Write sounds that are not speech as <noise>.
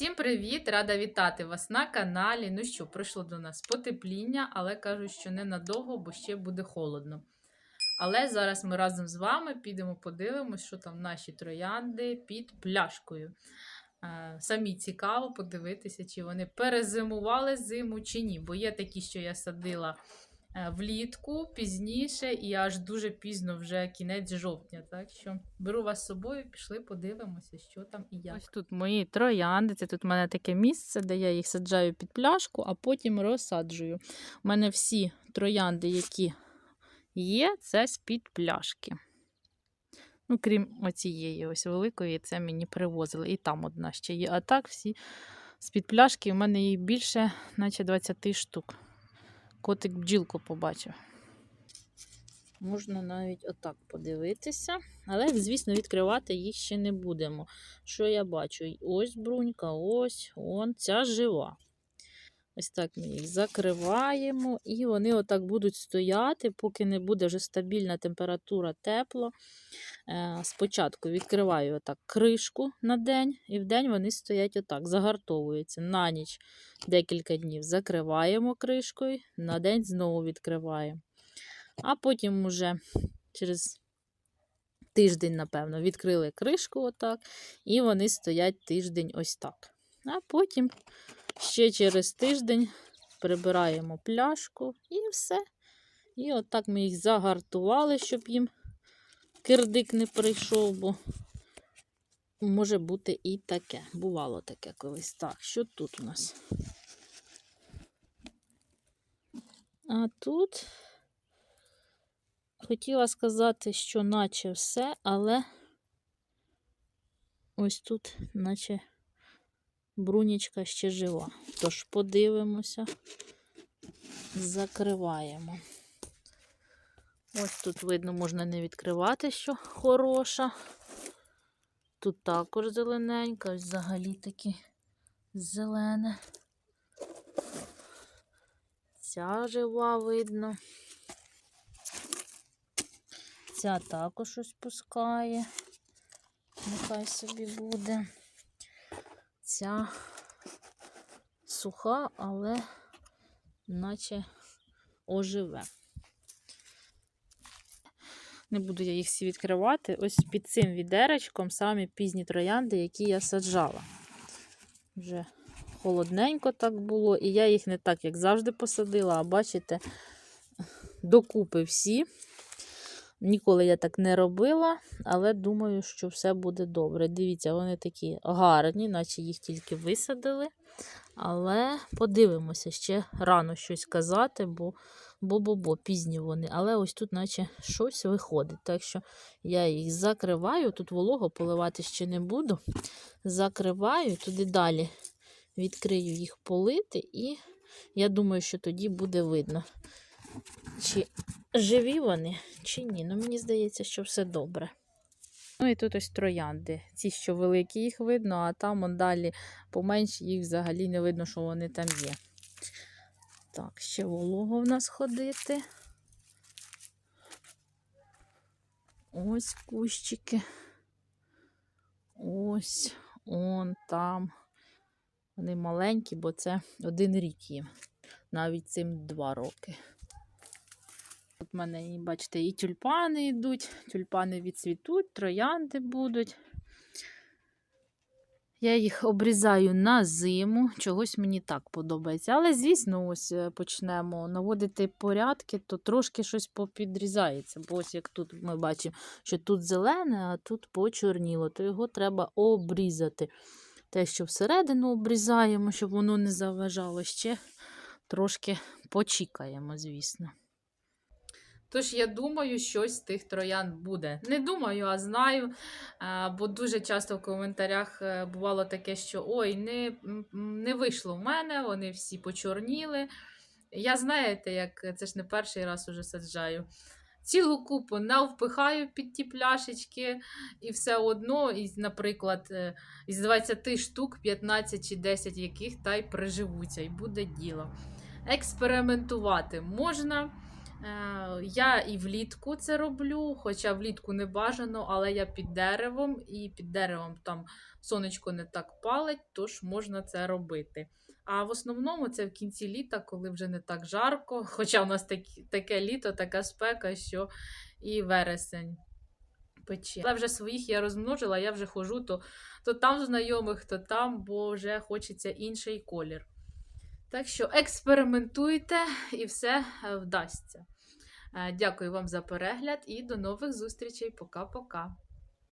Всім привіт! Рада вітати вас на каналі. Ну що, прийшло до нас потепління, але кажуть, що ненадовго, бо ще буде холодно. Але зараз ми разом з вами підемо подивимось, що там наші троянди під пляшкою. Е, Самі цікаво подивитися, чи вони перезимували зиму чи ні. Бо є такі, що я садила влітку пізніше і аж дуже пізно, вже кінець жовтня. Так що беру вас з собою, пішли, подивимося, що там і як. Ось тут мої троянди. Це тут в мене таке місце, де я їх саджаю під пляшку, а потім розсаджую. У мене всі троянди, які є, це з-під пляшки. Ну, крім оцієї ось великої, це мені привозили. І там одна ще є. А так всі з-під пляшки у мене їх більше, наче 20 штук. Котик бджілку побачив. Можна навіть отак подивитися. Але, звісно, відкривати їх ще не будемо. Що я бачу? Ось брунька, ось, он, ця жива. Ось так ми їх закриваємо, і вони отак будуть стояти, поки не буде вже стабільна температура тепло. Е, Спочатку відкриваю отак кришку на день, і в день вони стоять отак, загартовуються. На ніч декілька днів закриваємо кришкою, на день знову відкриваємо. А потім уже через тиждень, напевно, відкрили кришку отак, і вони стоять тиждень ось так. А потім ще через тиждень прибираємо пляшку і все. І отак ми їх загартували, щоб їм кирдик не прийшов, бо може бути і таке. Бувало таке колись. Так, що тут у нас? А тут хотіла сказати, що наче все, але ось тут, наче брунічка ще жива. Тож подивимося, закриваємо. Ось тут видно, можна не відкривати, що хороша. Тут також зелененька, ось взагалі таке зелене. Ця жива видно. Ця також ось пускає. Нехай собі буде. Ця суха, але наче оживе. Не буду я їх всі відкривати. Ось під цим відеречком самі пізні троянди, які я саджала. Вже холодненько так було, і я їх не так, як завжди, посадила, а бачите, докупи всі. Ніколи я так не робила, але думаю, що все буде добре. Дивіться, вони такі гарні, наче їх тільки висадили. Але подивимося, ще рано щось казати, бо бо-бо-бо, пізні вони. Але ось тут, наче щось виходить. Так що я їх закриваю. Тут волого поливати ще не буду. Закриваю, туди далі відкрию їх полити, і я думаю, що тоді буде видно, чи живі вони, чи ні. Ну, мені здається, що все добре. Ну і тут ось троянди. Ці, що великі, їх видно, а там он далі поменші, їх взагалі не видно, що вони там є. Так, ще волого в нас ходити. Ось кущики. Ось, он там. Вони маленькі, бо це один рік їм. Навіть цим два роки. Тут в мене, бачите, і тюльпани йдуть, тюльпани відцвітуть, троянди будуть. Я їх обрізаю на зиму, чогось мені так подобається. Але, звісно, ось е, почнемо наводити порядки, то трошки щось попідрізається. Бо ось як тут ми бачимо, що тут зелене, а тут почорніло, то його треба обрізати. Те, що всередину обрізаємо, щоб воно не заважало, ще трошки почікаємо, звісно. Тож я думаю, щось з тих троян буде. Не думаю, а знаю. Бо дуже часто в коментарях е, бувало таке, що ой, не не вийшло в мене, вони всі почорніли. Я знаєте, як це ж не перший раз уже саджаю. Цілу купу навпихаю під ті пляшечки, і все одно, із, наприклад, е, із 20 штук 15 чи 10 яких та й приживуться, і буде діло. Експериментувати можна. Е, Я і влітку це роблю, хоча влітку не бажано, але я під деревом, і під деревом там сонечко не так палить, тож можна це робити. А в основному це в кінці літа, коли вже не так жарко, <laughs> хоча в нас такі, таке літо, така спека, що і вересень пече. Але вже своїх я розмножила, я вже хожу то, то там знайомих, то там, бо вже хочеться інший колір. Так що експериментуйте і все е, вдасться. Е, Дякую вам за перегляд і до нових зустрічей. Пока-пока.